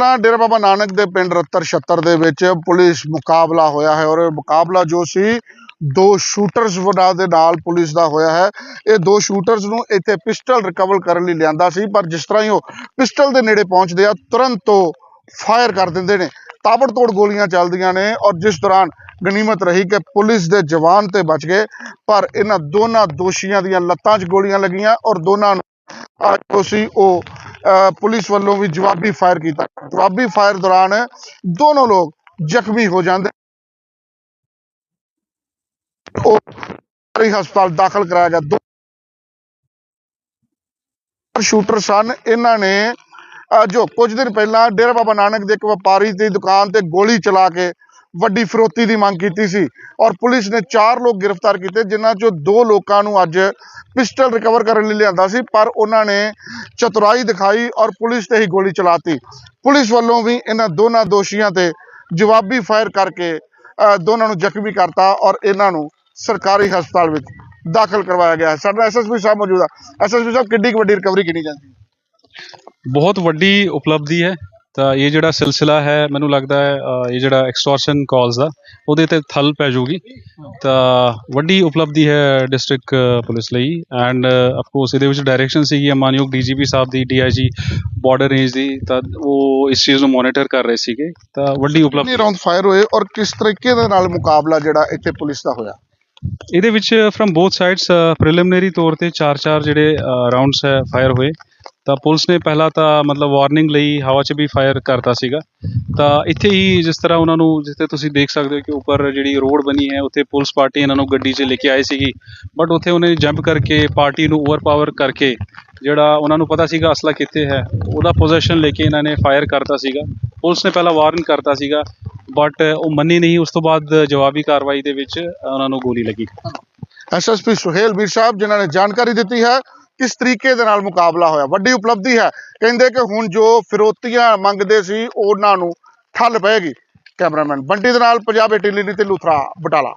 ਪਹਿਲਾਂ ਡੇਰਾ ਬਾਬਾ ਨਾਨਕ ਦੇ ਪਿੰਡ ਰੱਤਰ ਛੱਤਰ ਦੇ ਵਿੱਚ ਪੁਲਿਸ ਮੁਕਾਬਲਾ ਹੋਇਆ ਹੈ ਔਰ ਮੁਕਾਬਲਾ ਜੋ ਸੀ, ਦੋ ਸ਼ੂਟਰਸ ਵਡਾ ਦੇ ਨਾਲ ਪੁਲਿਸ ਦਾ ਹੋਇਆ ਹੈ। ਇਹ ਦੋ ਸ਼ੂਟਰਸ ਨੂੰ ਇੱਥੇ ਪਿਸਟਲ ਰਿਕਵਰ ਕਰਨ ਲਈ ਲਿਆਂਦਾ ਸੀ, ਪਰ ਜਿਸ ਤਰ੍ਹਾਂ ਹੀ ਉਹ ਪਿਸਟਲ ਦੇ ਨੇੜੇ ਪਹੁੰਚਦੇ ਆ, ਤੁਰੰਤ ਉਹ ਫਾਇਰ ਕਰ ਦਿੰਦੇ ਨੇ। ਤਾਬੜਤੋੜ ਗੋਲੀਆਂ ਚੱਲਦੀਆਂ ਨੇ ਔਰ ਜਿਸ ਦੌਰਾਨ ਗਨੀਮਤ ਰਹੀ ਕਿ ਪੁਲਿਸ ਦੇ ਜਵਾਨ ਤੇ ਬਚ ਗਏ, ਪਰ ਇਹਨਾਂ ਦੋਨਾਂ ਦੋਸ਼ੀਆਂ ਦੀਆਂ ਲੱਤਾਂ 'ਚ ਗੋਲੀਆਂ ਲੱਗੀਆਂ ਔਰ ਦੋਨਾਂ ਨੂੰ ਜੋ ਸੀ, ਉਹ ਪੁਲਿਸ ਵੱਲੋਂ ਵੀ ਜਵਾਬੀ ਫਾਇਰ ਕੀਤਾ। ਜਵਾਬੀ ਫਾਇਰ ਦੌਰਾਨ ਦੋਨੋਂ ਲੋਕ ਜ਼ਖਮੀ ਹੋ ਜਾਂਦੇ ਉਹ ਹਸਪਤਾਲ ਦਾਖਲ ਕਰਾਇਆ ਗਿਆ। ਦੋ ਸ਼ੂਟਰ ਸਨ। ਇਹਨਾਂ ਨੇ ਜੋ ਕੁਝ ਦਿਨ ਪਹਿਲਾਂ ਡੇਰਾ ਬਾਬਾ ਨਾਨਕ ਦੇ ਇੱਕ ਵਪਾਰੀ ਦੀ ਦੁਕਾਨ ਤੇ ਗੋਲੀ ਚਲਾ ਕੇ ਵੱਡੀ ਫਰੋਤੀ ਦੀ ਮੰਗ ਕੀਤੀ ਸੀ ਔਰ ਪੁਲਿਸ ਨੇ ਚਾਰ ਲੋਕ ਗ੍ਰਿਫਤਾਰ ਕੀਤੇ, ਜਿਨ੍ਹਾਂ ਚੋਂ ਦੋ ਲੋਕਾਂ ਨੂੰ ਅੱਜ ਪਿਸਟਲ ਰਿਕਵਰ ਕਰਨ ਲਈ ਲਿਆਂਦਾ ਸੀ, ਪਰ ਉਹਨਾਂ ਨੇ ਚਤੁਰਾਈ ਦਿਖਾਈ ਔਰ ਪੁਲਿਸ ਤੇ ਹੀ ਗੋਲੀ ਚਲਾਤੀ। ਪੁਲਿਸ ਵੱਲੋਂ ਵੀ ਇਹਨਾਂ ਦੋਨਾਂ ਦੋਸ਼ੀਆਂ ਤੇ ਜਵਾਬੀ ਫਾਇਰ ਕਰਕੇ ਅਹ ਦੋਨਾਂ ਨੂੰ ਜ਼ਖਮੀ ਕਰਤਾ ਔਰ ਇਹਨਾਂ ਨੂੰ ਸਰਕਾਰੀ ਹਸਪਤਾਲ ਵਿੱਚ ਦਾਖਲ ਕਰਵਾਇਆ ਗਿਆ ਹੈ। ਸਾਡਾ ਐਸਐਸਪੀ ਸਾਹਿਬ ਮੌਜੂਦ ਆ। ਐਸਐਸਪੀ ਸਾਹਿਬ, ਕਿੱਡੀ ਵੱਡੀ ਰਿਕਵਰੀ ਕਿੰਨੀ ਜਾਂਦੀ ਬਹੁਤ ਵੱਡੀ ਉਪਲਬਧੀ ਹੈ। ਤਾਂ ਇਹ ਜਿਹੜਾ ਸਿਲਸਿਲਾ ਹੈ ਮੈਨੂੰ ਲੱਗਦਾ ਹੈ ਇਹ ਜਿਹੜਾ ਐਕਸਟੋਰਸ਼ਨ ਕਾਲਸ ਦਾ ਉਹਦੇ ਤੇ ਥਲ ਪੈ ਜਾਊਗੀ। ਤਾਂ ਵੱਡੀ ਉਪਲਬਧੀ ਹੈ ਡਿਸਟ੍ਰਿਕਟ ਪੁਲਿਸ ਲਈ। ਐਂਡ ਆਫ ਕੋਰਸ ਇਹਦੇ ਵਿੱਚ ਡਾਇਰੈਕਸ਼ਨ ਸੀਗੀ ਮਾਨਯੋਗ ਡੀਜੀਪੀ ਸਾਹਿਬ ਦੀ ਡੀਆਈਜੀ ਬਾਰਡਰ ਰੇਂਜ ਦੀ ਤਾਂ ਉਹ ਇਸ ਚੀਜ਼ ਨੂੰ ਮੋਨੀਟਰ ਕਰ ਰਹੇ ਸੀਗੇ। ਤਾਂ ਵੱਡੀ ਉਪਲਬਧੀ। ਰਾਉਂਡ ਫਾਇਰ ਹੋਏ ਔਰ ਕਿਸ ਤਰੀਕੇ ਦੇ ਨਾਲ ਮੁਕਾਬਲਾ ਜਿਹੜਾ ਇੱਥੇ ਪੁਲਿਸ ਦਾ ਹੋਇਆ? ਇਹਦੇ ਵਿੱਚ ਫਰਮ ਬੋਥ ਸਾਈਡਸ ਪ੍ਰੀਲਿਮਿਨਰੀ ਤੌਰ ਤੇ 4-4 ਜਿਹੜੇ ਰਾਉਂਡਸ ਹੈ ਫਾਇਰ ਹੋਏ। ਤਾਂ ਪੁਲਿਸ ਨੇ ਪਹਿਲਾਂ ਤਾਂ ਮਤਲਬ ਵਾਰਨਿੰਗ ਲਈ ਹਵਾ 'ਚ ਵੀ ਫਾਇਰ ਕਰਤਾ ਸੀਗਾ। ਤਾਂ ਇੱਥੇ ਹੀ ਜਿਸ ਤਰ੍ਹਾਂ ਉਹਨਾਂ ਨੂੰ ਜਿੱਥੇ ਤੁਸੀਂ ਦੇਖ ਸਕਦੇ ਹੋ ਕਿ ਉੱਪਰ ਜਿਹੜੀ ਰੋਡ ਬਣੀ ਹੈ, ਉੱਥੇ ਪੁਲਿਸ ਪਾਰਟੀ ਇਹਨਾਂ ਨੂੰ ਗੱਡੀ 'ਚ ਲੈ ਕੇ ਆਏ ਸੀਗੀ। ਬਟ ਉੱਥੇ ਉਹਨੇ ਜੰਪ ਕਰਕੇ ਪਾਰਟੀ ਨੂੰ ਓਵਰਪਾਵਰ ਕਰਕੇ ਜਿਹੜਾ ਉਹਨਾਂ ਨੂੰ ਪਤਾ ਸੀਗਾ ਅਸਲਾ ਕਿੱਥੇ ਹੈ, ਉਹਦਾ ਪੋਜੀਸ਼ਨ ਲੈ ਕੇ ਇਹਨਾਂ ਨੇ ਫਾਇਰ ਕਰਤਾ ਸੀਗਾ। ਪੁਲਿਸ ਨੇ ਪਹਿਲਾਂ ਵਾਰਨ ਕਰਤਾ ਸੀਗਾ ਬਟ ਉਹ ਮੰਨੀ ਨਹੀਂ। ਉਸ ਤੋਂ ਬਾਅਦ ਜਵਾਬੀ ਕਾਰਵਾਈ ਦੇ ਵਿੱਚ ਉਹਨਾਂ ਨੂੰ ਗੋਲੀ ਲੱਗੀ। ਐਸਐਸਪੀ ਸੁਹੇਲ ਵੀਰ ਸਾਹਿਬ, ਜਿਨ੍ਹਾਂ ਨੇ ਜਾਣਕਾਰੀ ਦਿੱਤੀ ਹੈ ਕਿਸ ਤਰੀਕੇ ਦੇ ਨਾਲ ਮੁਕਾਬਲਾ ਹੋਇਆ? ਵੱਡੀ ਉਪਲਬਧੀ ਹੈ। ਕਹਿੰਦੇ ਕਿ ਹੁਣ ਜੋ ਫਿਰੋਤੀਆਂ ਮੰਗਦੇ ਸੀ, ਉਹਨਾਂ ਨੂੰ ਠੱਲ ਪਏਗੀ। ਕੈਮਰਾਮੈਨ ਬੰਟੀ ਦੇ ਨਾਲ ਪੰਜਾਬ ਏਟੀ ਏਟੀਲੀ ਤੇ ਲੂਥਰਾ ਬਟਾਲਾ।